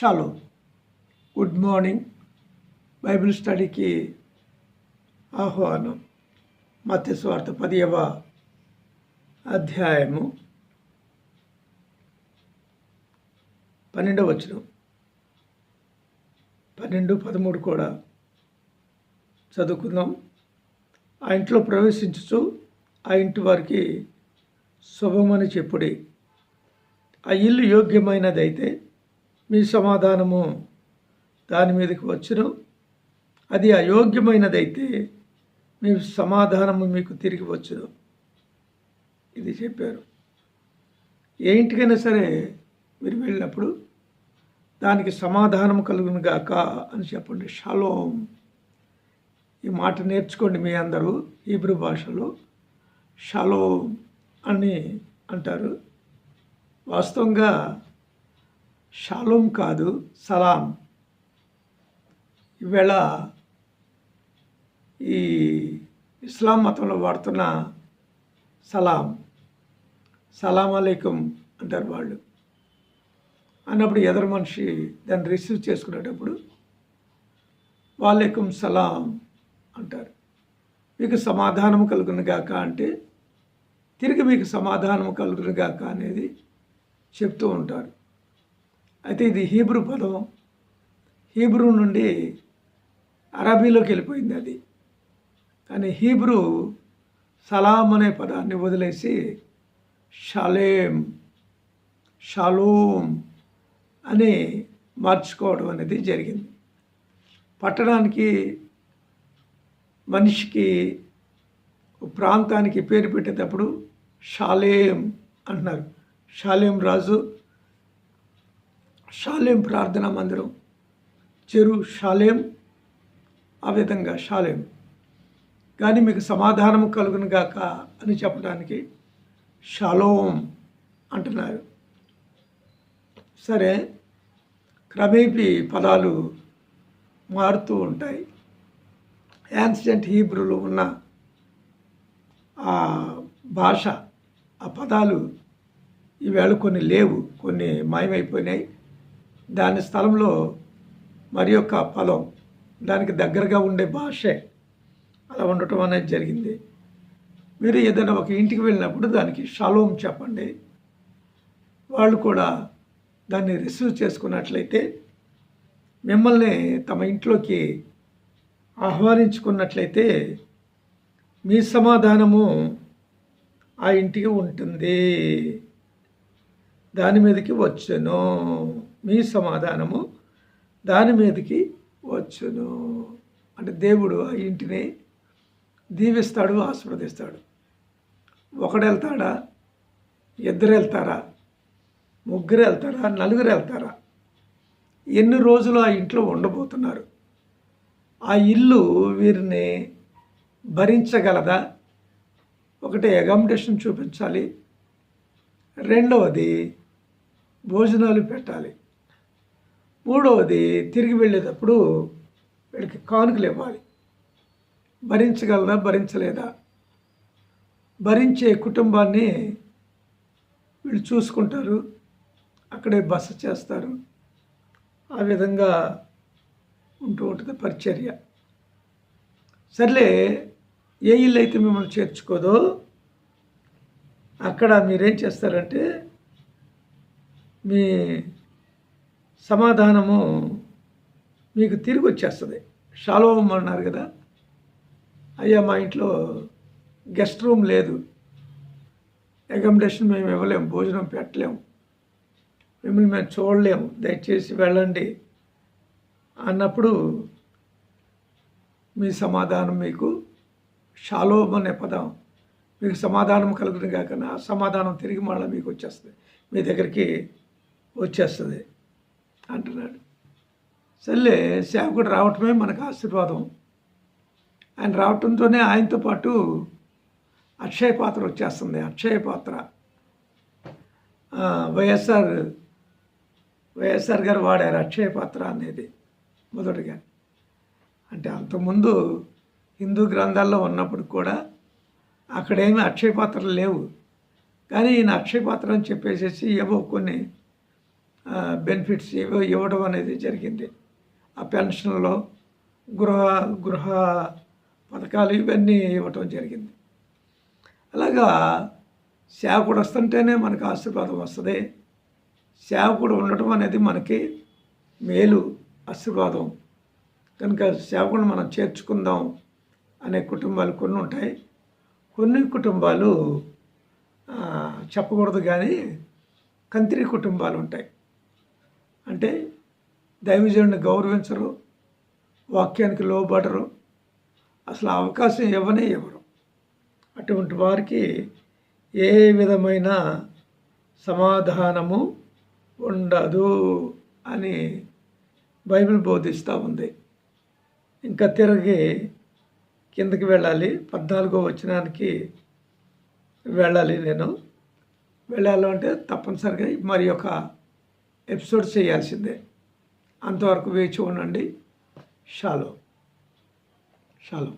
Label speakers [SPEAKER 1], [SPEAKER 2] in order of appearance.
[SPEAKER 1] Shallow good morning Bible స్టడీకి ఆహ్వానం. మత్స్వార్త స్వార్థ పదియవ అధ్యాయము. పన్నెండవ వచనం. పన్నెండు పదమూడు కూడా చదువుకుందాం. ఆ ఇంట్లో ప్రవేశించుచు ఆ ఇంటి వారికి శుభమని చెప్పుడే. ఆ ఇల్లు యోగ్యమైనదైతే మీ సమాధానము దాని మీదకి వచ్చును. అది అయోగ్యమైనదైతే మీ సమాధానము మీకు తిరిగి వచ్చును. ఇది చెప్పారు. ఏ ఇంటికైనా సరే మీరు వెళ్ళినప్పుడు దానికి సమాధానం కలుగును గాక అని చెప్పండి. షలోం. ఈ మాట నేర్చుకోండి మీ అందరూ హీబ్రూ భాషలో. షలోం అని అంటారు. వాస్తవంగా షాలోం కాదు సలాం. ఈవేళ ఈ ఇస్లాం మతంలో వాడుతున్న సలాం. సలాం అలైకుం అంటారు వాళ్ళు. అన్నప్పుడు ఎదరు మనిషి దాన్ని రిసీవ్ చేసుకునేటప్పుడు వాలేకుం సలాం అంటారు. మీకు సమాధానం కలుగును గాక అంటే తిరిగి మీకు సమాధానం కలుగును గాక అనేది చెప్తూ ఉంటారు. అయితే ఇది హీబ్రూ పదం. హీబ్రూ నుండి అరబీలోకి వెళ్ళిపోయింది అది. కానీ హీబ్రూ సలాం అనే పదాన్ని వదిలేసి షలేం షలోం అని మార్చుకోవడం అనేది జరిగింది. పట్టణానికి మనిషికి ప్రాంతానికి పేరు పెట్టేటప్పుడు షాలేం అంటున్నారు. షాలేం రాజు షాలేం ప్రార్థనా మందిరం. చెరు షాలేం ఆ విధంగా షాలేం. కానీ మీకు సమాధానం కలుగును గాక అని చెప్పడానికి షాలోం అంటున్నారు. సరే క్రమేపీ పదాలు మారుతూ ఉంటాయి. యాన్సిడెంట్ హీబ్రూలో ఉన్న ఆ భాష ఆ పదాలు ఈవేళ కొన్ని లేవు కొన్ని మాయమైపోయినాయి. దాని స్థలంలో మరి యొక్క పొలం దానికి దగ్గరగా ఉండే భాషే అలా ఉండటం అనేది జరిగింది. మీరు ఏదైనా ఒక ఇంటికి వెళ్ళినప్పుడు దానికి షలోం చెప్పండి. వాళ్ళు కూడా దాన్ని రిసీవ్ చేసుకున్నట్లయితే మిమ్మల్ని తమ ఇంట్లోకి ఆహ్వానించుకున్నట్లయితే మీ సమాధానము ఆ ఇంటికి ఉంటుంది. దాని మీదకి వచ్చాను. మీ సమాధానము దాని మీదకి వచ్చును. అంటే దేవుడు ఆ ఇంటిని దీవిస్తాడు ఆస్వాదిస్తాడు ఒకడు వెళ్తాడా ఇద్దరు వెళ్తారా ముగ్గురు వెళ్తారా నలుగురు వెళ్తారా ఎన్ని రోజులు ఆ ఇంట్లో ఉండబోతున్నారు? ఆ ఇల్లు వీరిని భరించగలదా? ఒకటి అకామిడేషన్ చూపించాలి. రెండవది భోజనాలు పెట్టాలి. మూడవది తిరిగి వెళ్ళేటప్పుడు వీళ్ళకి కానుకలు ఇవ్వాలి. భరించగలదా భరించలేదా? భరించే కుటుంబాన్ని వీళ్ళు చూసుకుంటారు. అక్కడే బస చేస్తారు. ఆ విధంగా ఉంటూ ఉంటుంది పరిచర్య. సర్లే ఏ ఇల్లు అయితే మిమ్మల్ని చేర్చుకోదో అక్కడ మీరేం చేస్తారంటే మీ సమాధానము మీకు తిరిగి వచ్చేస్తుంది. షాలోం అన్నారు కదా అయ్యా మా ఇంట్లో గెస్ట్ రూమ్ లేదు అకామిడేషన్ మేము ఇవ్వలేము భోజనం పెట్టలేము మిమ్మల్ని మేము చూడలేము దయచేసి వెళ్ళండి అన్నప్పుడు మీ సమాధానం మీకు షాలోమ్ అనే పదం మీకు సమాధానం కలుగుతుంది కాక సమాధానం తిరిగి మళ్ళీ మీకు వచ్చేస్తుంది. మీ దగ్గరికి వచ్చేస్తుంది. అంటున్నాడు. సర్లే సేవకుడు రావటమే మనకు ఆశీర్వాదం. ఆయన రావటంతోనే ఆయనతో పాటు అక్షయ పాత్ర వచ్చేస్తుంది. అక్షయ పాత్ర. వైఎస్ఆర్ వైఎస్ఆర్ గారు వాడారు అక్షయ పాత్ర అనేది మొదటిగా. అంటే అంతకుముందు హిందూ గ్రంథాల్లో ఉన్నప్పుడు కూడా అక్కడేమి అక్షయ పాత్రలు లేవు. కానీ ఈయన అక్షయ పాత్ర అని చెప్పేసేసి ఏవో కొన్ని బెనిఫిట్స్ ఇవ్వ ఇవ్వడం అనేది జరిగింది. ఆ పెన్షన్లో గృహ గృహ పథకాలు ఇవన్నీ ఇవ్వటం జరిగింది. అలాగా సేవకుడు వస్తుంటేనే మనకు ఆశీర్వాదం వస్తుంది. సేవకుడు ఉండటం అనేది మనకి మేలు ఆశీర్వాదం. కనుక సేవకుడు మనం చేర్చుకుందాం అనే కుటుంబాలు కొన్ని ఉంటాయి. కొన్ని కుటుంబాలు చెప్పకూడదు కానీ కంత్రి కుటుంబాలు ఉంటాయి. అంటే దైవజనుడిని గౌరవించరు వాక్యానికి లోబడరు అసలు అవకాశం ఇవ్వనే ఇవ్వరు. అటువంటి వారికి ఏ విధమైన సమాధానము ఉండదు అని బైబిల్ బోధిస్తూ ఉంది. ఇంకా తిరిగి కిందకి వెళ్ళాలి. పద్నాలుగో వచనానికి వెళ్ళాలి నేను. వెళ్ళాలంటే తప్పనిసరిగా మరి యొక్క ఎపిసోడ్ చేయాల్సిందే. అంతవరకు వేచి ఉండండి. షాలో. షాలో.